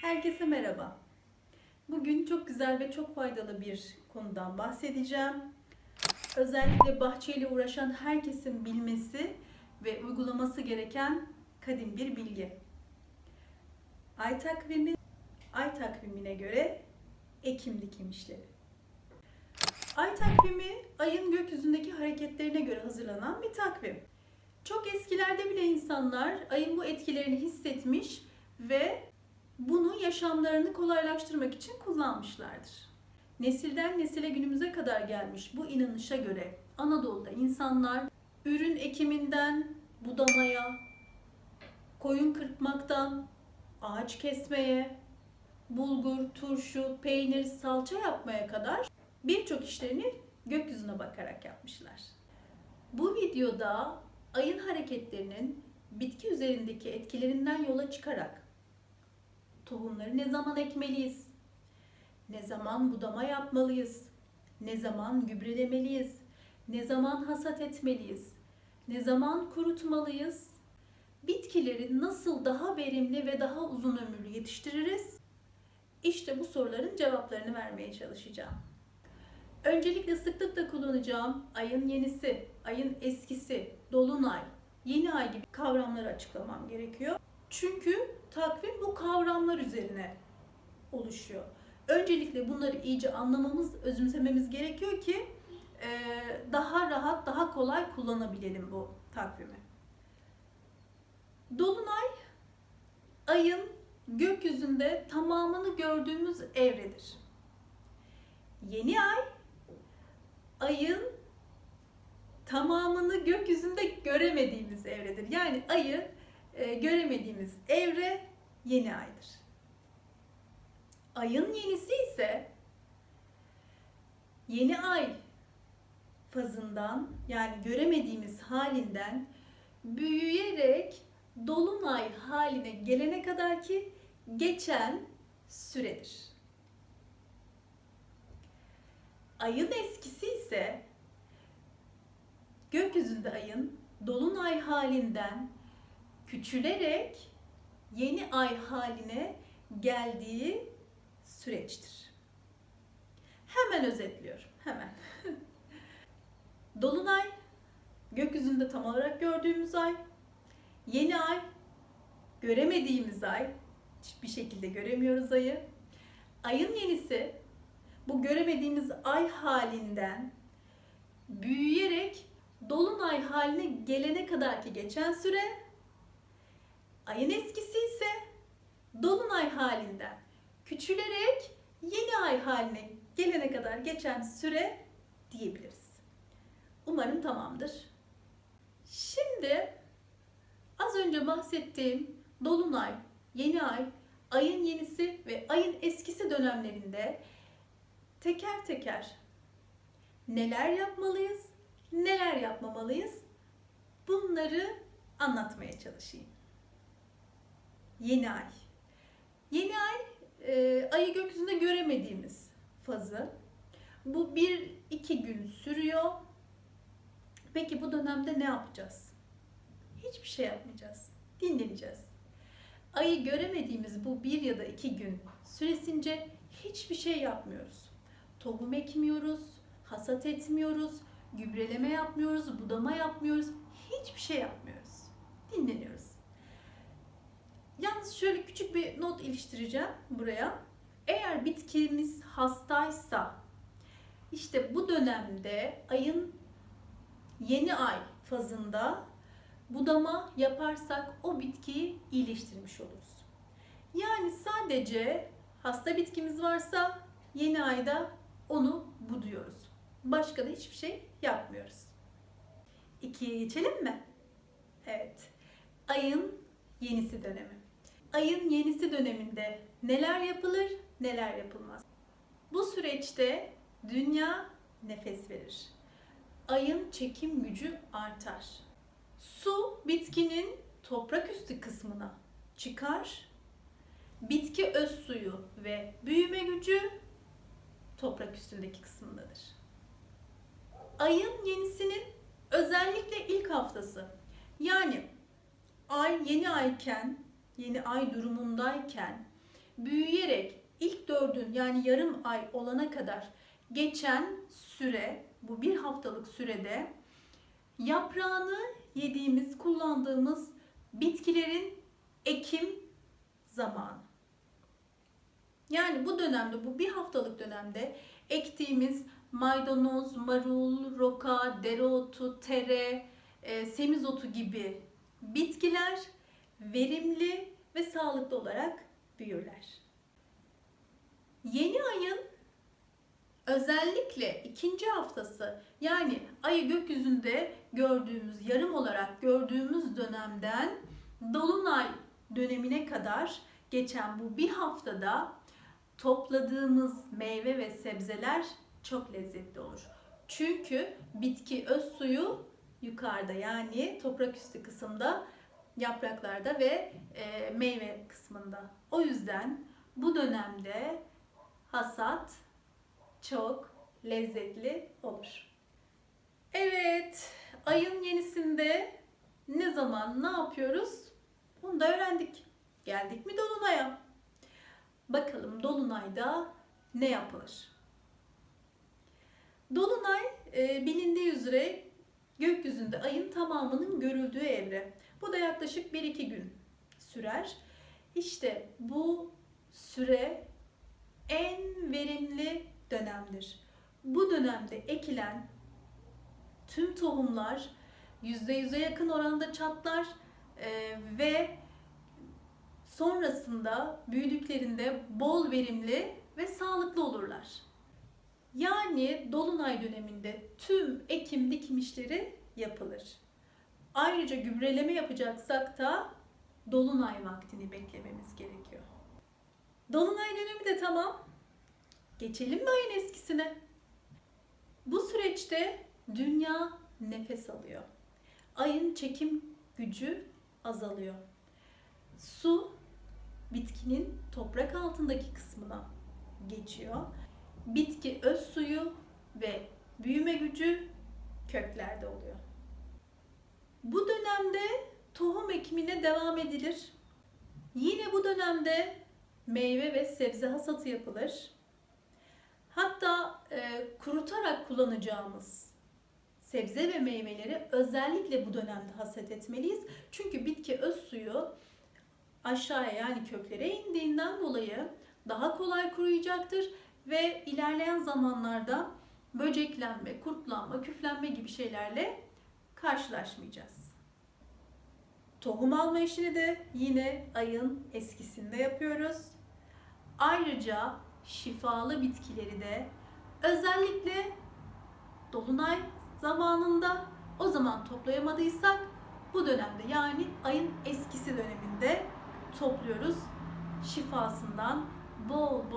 Herkese merhaba. Bugün çok güzel ve çok faydalı bir konudan bahsedeceğim. Özellikle bahçeyle uğraşan herkesin bilmesi ve uygulaması gereken kadim bir bilgi. Ay takvimi, ay takvimine göre Ekim dikim işleri. Ay takvimi ayın gökyüzündeki hareketlerine göre hazırlanan bir takvim. Çok eskilerde bile insanlar ayın bu etkilerini hissetmiş ve bunu yaşamlarını kolaylaştırmak için kullanmışlardır. Nesilden nesile günümüze kadar gelmiş bu inanışa göre Anadolu'da insanlar ürün ekiminden budamaya, koyun kırpmaktan ağaç kesmeye, bulgur, turşu, peynir, salça yapmaya kadar birçok işlerini gökyüzüne bakarak yapmışlar. Bu videoda ayın hareketlerinin bitki üzerindeki etkilerinden yola çıkarak tohumları ne zaman ekmeliyiz? Ne zaman budama yapmalıyız? Ne zaman gübrelemeliyiz? Ne zaman hasat etmeliyiz? Ne zaman kurutmalıyız? Bitkileri nasıl daha verimli ve daha uzun ömürlü yetiştiririz? İşte bu soruların cevaplarını vermeye çalışacağım. Öncelikle sıklıkla kullanacağım ayın yenisi, ayın eskisi, dolunay, yeni ay gibi kavramları açıklamam gerekiyor. Çünkü takvim bu kavramlar üzerine oluşuyor. Öncelikle bunları iyice anlamamız, özümsememiz gerekiyor ki eee, daha rahat, daha kolay kullanabilelim bu takvimi. Dolunay ayın gökyüzünde tamamını gördüğümüz evredir. Yeni ay ayın tamamını gökyüzünde göremediğimiz evredir. Yani ayı e, göremediğimiz evre yeni aydır. Ayın yenisi ise yeni ay fazından yani göremediğimiz halinden büyüyerek dolunay haline gelene kadar ki geçen süredir. Ayın eskisi ise gökyüzünde ayın dolunay halinden küçülerek yeni ay haline geldiği süreçtir. Hemen özetliyorum. Hemen. Dolunay gökyüzünde tam olarak gördüğümüz ay. Yeni ay göremediğimiz ay. Hiçbir şekilde göremiyoruz ayı. Ayın yenisi bu göremediğimiz ay halinden büyüyerek dolunay haline gelene kadar ki geçen süre ayın eskisi ise dolunay halinden küçülerek yeni ay haline gelene kadar geçen süre diyebiliriz. Umarım tamamdır. Şimdi az önce bahsettiğim dolunay, yeni ay, ayın yenisi ve ayın eskisi dönemlerinde teker teker neler yapmalıyız, neler yapmamalıyız bunları anlatmaya çalışayım. Yeni ay. Yeni ay e, ayı gökyüzünde göremediğimiz fazı. Bu bir iki gün sürüyor. Peki bu dönemde ne yapacağız? Hiçbir şey yapmayacağız. Dinleneceğiz. Ayı göremediğimiz bu bir ya da iki gün süresince hiçbir şey yapmıyoruz. Tohum ekmiyoruz, hasat etmiyoruz, gübreleme yapmıyoruz, budama yapmıyoruz. Hiçbir şey yapmıyoruz. Dinleniyoruz. Yalnız şöyle küçük bir not iliştireceğim buraya. Eğer bitkimiz hastaysa işte bu dönemde ayın yeni ay fazında budama yaparsak o bitkiyi iyileştirmiş oluruz. Yani sadece hasta bitkimiz varsa yeni ayda onu buduyoruz. Başka da hiçbir şey yapmıyoruz. İkiye geçelim mi? Evet. Ayın yenisi dönemi. Ayın yenisi döneminde neler yapılır, neler yapılmaz? Bu süreçte dünya nefes verir. Ayın çekim gücü artar. Su bitkinin toprak üstü kısmına çıkar. Bitki öz suyu ve büyüme gücü toprak üstündeki kısmındadır. Ayın yenisinin özellikle ilk haftası yani ay yeni ayken, yeni ay durumundayken büyüyerek ilk dördün yani yarım ay olana kadar geçen süre, bu bir haftalık sürede yaprağını yediğimiz, kullandığımız bitkilerin ekim zamanı. Yani bu dönemde, bu bir haftalık dönemde ektiğimiz maydanoz, marul, roka, dereotu, tere, e, semizotu gibi bitkiler verimli ve sağlıklı olarak büyürler. Yeni ayın özellikle ikinci haftası yani ayı gökyüzünde gördüğümüz, yarım olarak gördüğümüz dönemden dolunay dönemine kadar geçen bu bir haftada topladığımız meyve ve sebzeler çok lezzetli olur. Çünkü bitki öz suyu yukarıda yani toprak üstü kısımda, yapraklarda ve e, meyve kısmında. O yüzden bu dönemde hasat çok lezzetli olur. Evet, ayın yenisinde ne zaman ne yapıyoruz? Bunu da öğrendik. Geldik mi dolunaya? Bakalım dolunayda ne yapılır? Dolunay e, bilindiği üzere gökyüzünde ayın tamamının görüldüğü evre. Bu da yaklaşık 1-2 gün sürer. İşte bu süre en verimli dönemdir. Bu dönemde ekilen tüm tohumlar %100'e yakın oranda çatlar e, ve sonrasında büyüdüklerinde bol verimli ve sağlıklı olurlar. Yani dolunay döneminde tüm ekim dikim işleri yapılır. Ayrıca gübreleme yapacaksak da dolunay vaktini beklememiz gerekiyor. Dolunay dönemi de tamam. Geçelim mi ayın eskisine? Bu süreçte dünya nefes alıyor. Ayın çekim gücü azalıyor. Su bitkinin toprak altındaki kısmına geçiyor. Bitki öz suyu ve büyüme gücü köklerde oluyor. Bu dönemde tohum ekimine devam edilir. Yine bu dönemde meyve ve sebze hasatı yapılır. Hatta e, kurutarak kullanacağımız sebze ve meyveleri özellikle bu dönemde hasat etmeliyiz. Çünkü bitki öz suyu aşağıya yani köklere indiğinden dolayı daha kolay kuruyacaktır ve ilerleyen zamanlarda böceklenme, kurtlanma, küflenme gibi şeylerle karşılaşmayacağız. Tohum alma işini de yine ayın eskisinde yapıyoruz. Ayrıca şifalı bitkileri de özellikle dolunay zamanında o zaman toplayamadıysak bu dönemde yani ayın eskisi döneminde topluyoruz. Şifasından bol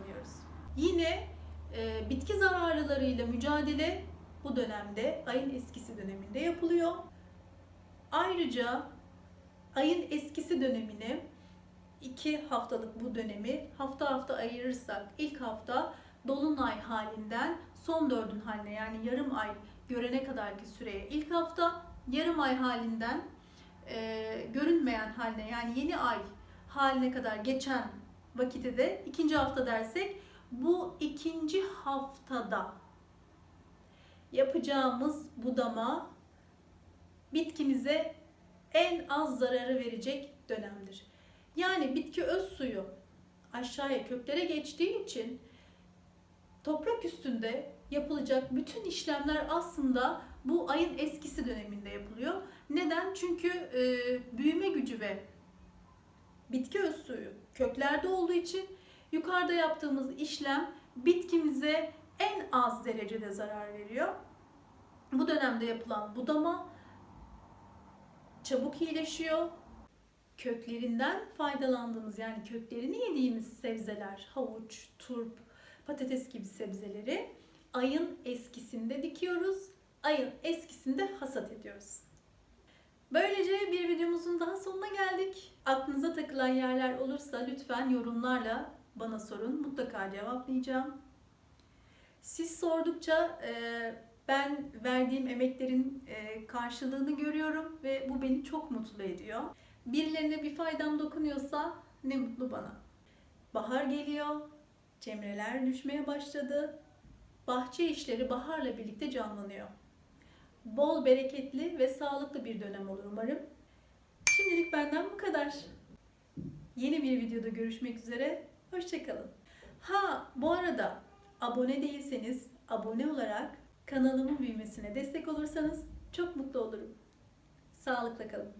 bol faydalanıyoruz. Yine e, bitki zararlılarıyla mücadele bu dönemde ayın eskisi döneminde yapılıyor. Ayrıca ayın eskisi dönemini iki haftalık bu dönemi hafta hafta ayırırsak ilk hafta dolunay halinden son dördün haline yani yarım ay görene kadarki süreye ilk hafta yarım ay halinden e, görünmeyen haline yani yeni ay haline kadar geçen vakite de ikinci hafta dersek bu ikinci haftada yapacağımız budama bitkimize en az zararı verecek dönemdir. Yani bitki öz suyu aşağıya köklere geçtiği için toprak üstünde yapılacak bütün işlemler aslında bu ayın eskisi döneminde yapılıyor. Neden? Çünkü e, büyüme gücü ve bitki öz suyu köklerde olduğu için yukarıda yaptığımız işlem bitkimize en az derecede zarar veriyor. Bu dönemde yapılan budama çabuk iyileşiyor. Köklerinden faydalandığımız yani köklerini yediğimiz sebzeler, havuç, turp, patates gibi sebzeleri ayın eskisinde dikiyoruz. Ayın eskisinde hasat ediyoruz. Böylece bir videomuzun daha sonuna geldik. Aklınıza takılan yerler olursa lütfen yorumlarla bana sorun. Mutlaka cevaplayacağım. Siz sordukça e, Ben verdiğim emeklerin e, karşılığını görüyorum ve bu beni çok mutlu ediyor. Birilerine bir faydam dokunuyorsa ne mutlu bana. Bahar geliyor, cemreler düşmeye başladı. Bahçe işleri baharla birlikte canlanıyor. Bol bereketli ve sağlıklı bir dönem olur umarım. Şimdilik benden bu kadar. Yeni bir videoda görüşmek üzere. Hoşçakalın. Ha bu arada abone değilseniz abone olarak kanalımın büyümesine destek olursanız çok mutlu olurum. Sağlıkla kalın.